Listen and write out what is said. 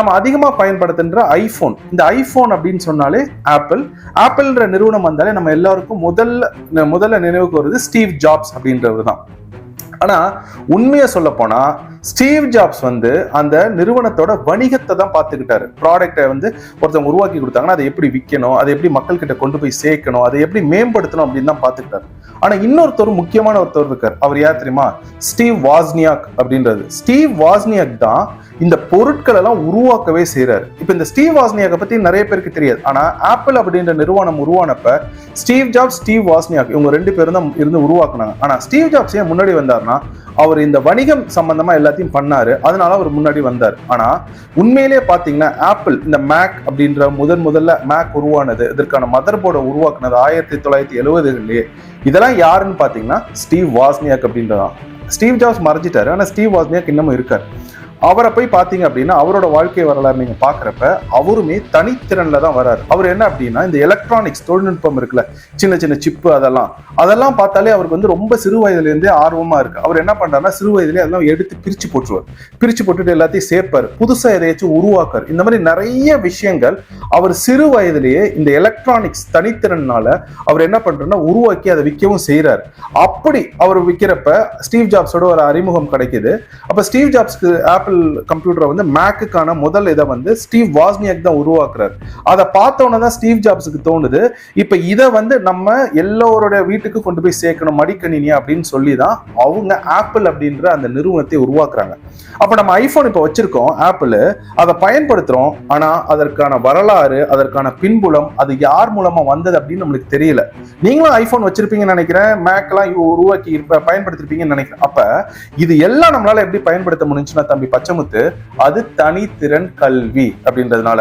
நம்ம அதிகமாக பயன்படுத்துகின்ற ஐஃபோன் இந்த ஐஃபோன் அப்படின்னு சொன்னாலே ஆப்பிள் ஆப்பிள்ன்ற நிறுவனம் வந்தாலே நம்ம எல்லாருக்கும் முதல்ல முதல்ல நினைவுக்கு வருது ஸ்டீவ் ஜாப்ஸ் அப்படின்றவர் தான். ஆனா உண்மையை சொல்ல போனா ஸ்டீவ் ஜாப்ஸ் வந்து அந்த நிறுவனத்தோட வணிகத்தை தான் பார்த்துக்கிட்டாரு. ப்ராடக்ட்டை வந்து ஒருத்தவங்க உருவாக்கி கொடுத்தாங்கன்னா அதை எப்படி விற்கணும் அதை எப்படி மக்கள் கிட்ட கொண்டு போய் சேர்க்கணும் அதை எப்படி மேம்படுத்தணும் அப்படின்னு தான் பார்த்துக்கிட்டாரு. ஆனா இன்னொருத்தர் முக்கியமான ஒருத்தர் இருக்கார். அவர் யார் தெரியுமா? ஸ்டீவ் வாஸ்னியாக் அப்படின்றது. ஸ்டீவ் வாஸ்னியாக் தான் இந்த பொருட்கள் எல்லாம் உருவாக்கவே செய்கிறார் இப்போ இந்த ஸ்டீவ் வாஸ்னியாக்கை பற்றி நிறைய பேருக்கு தெரியாது. ஆனால் ஆப்பிள் அப்படின்ற நிறுவனம் உருவானப்ப ஸ்டீவ் ஜாப்ஸ் ஸ்டீவ் வாஸ்னியாக் இவங்க ரெண்டு பேரும் தான் இருந்து உருவாக்குனாங்க. ஆனால் ஸ்டீவ் ஜாப்ஸ் ஏன் முன்னாடி வந்தாருன்னா அவர் இந்த வணிகம் சம்பந்தமா எல்லாத்தையும் பண்ணாரு. அதனால அவர் முன்னாடி வந்தார். ஆனா உண்மையிலேயே பாத்தீங்கன்னா ஆப்பிள் இந்த மேக் அப்படின்ற முதன் முதல்ல மேக் உருவானது இதற்கான மதர் போர்டை உருவாக்குனது ஆயிரத்தி தொள்ளாயிரத்தி எழுபதுகளிலேயே இதெல்லாம் யாருன்னு பாத்தீங்கன்னா ஸ்டீவ் வாஸ்னியாக் அப்படின்றதான். ஸ்டீவ் ஜாப்ஸ் மறைஞ்சிட்டாரு. ஆனா ஸ்டீவ் வாஸ்னியாக் இன்னமும் இருக்கார். அவரை போய் பார்த்தீங்க அப்படின்னா அவரோட வாழ்க்கை வரலாறு நீங்க பாக்குறப்ப அவருமே தனித்திறன்ல தான் வராரு. அவர் என்ன அப்படின்னா இந்த எலக்ட்ரானிக்ஸ் தொழில்நுட்பம் இருக்குல்ல சின்ன சின்ன சிப்பு அதெல்லாம் அதெல்லாம் பார்த்தாலே அவருக்கு வந்து ரொம்ப சிறு வயதுலேருந்தே ஆர்வமாக ஆர்வமா இருக்கு. அவர் என்ன பண்ணுறாருன்னா சிறு வயதுலேயே அதெல்லாம் எடுத்து பிரிச்சு போட்டுருவார். பிரிச்சு போட்டுட்டு எல்லாத்தையும் சேர்ப்பார். புதுசாக எதையாச்சும் உருவாக்கார் இந்த மாதிரி நிறைய விஷயங்கள் அவர் சிறு வயதிலேயே இந்த எலக்ட்ரானிக்ஸ் தனித்திறனால அவர் என்ன பண்றாருன்னா உருவாக்கி அதை விற்கவும் செய்கிறார் அப்படி அவர் விற்கிறப்ப ஸ்டீவ் ஜாப்ஸோட ஒரு அறிமுகம் கிடைக்குது. அப்போ ஸ்டீவ் ஜாப்ஸ்க்கு ஆப்பிள் கம்ப்யூட்டரை வந்து மேக்குக்கான முதல் இதை வந்து ஸ்டீவ் வாஸ்னியாக் தான் உருவாக்குறாரு. அதை பார்த்தோன்னே தான் ஸ்டீவ் ஜாப்ஸுக்கு தோணுது. இப்போ இதை வந்து நம்ம எல்லோரோட வீட்டுக்கு கொண்டு போய் சேர்க்கணும் மடிக்கணினி அப்படின்னு சொல்லி தான் அவங்க ஆப்பிள் அப்படின்ற அந்த நிறுவனத்தை உருவாக்குறாங்க. அப்போ நம்ம ஐஃபோன் இப்போ வச்சிருக்கோம் ஆப்பிள் அதை பயன்படுத்துகிறோம் ஆனால் அதற்கான வரலாறு அதற்கான பின்புலம் அது யார் மூலமா வந்தது அப்படின்னு நம்மளுக்கு தெரியல. நீங்களும் ஐபோன் வச்சிருப்பீங்கன்னு நினைக்கிறேன் மேக்லாம் உருவாக்கி இருப்ப பயன்படுத்திருப்பீங்கன்னு நினைக்கிறேன். அப்ப இது எல்லாம் நம்மளால எப்படி பயன்படுத்த முடிஞ்சுன்னா தம்பி பச்சைமுத்து அது தனித்திறன் கல்வி அப்படின்றதுனால.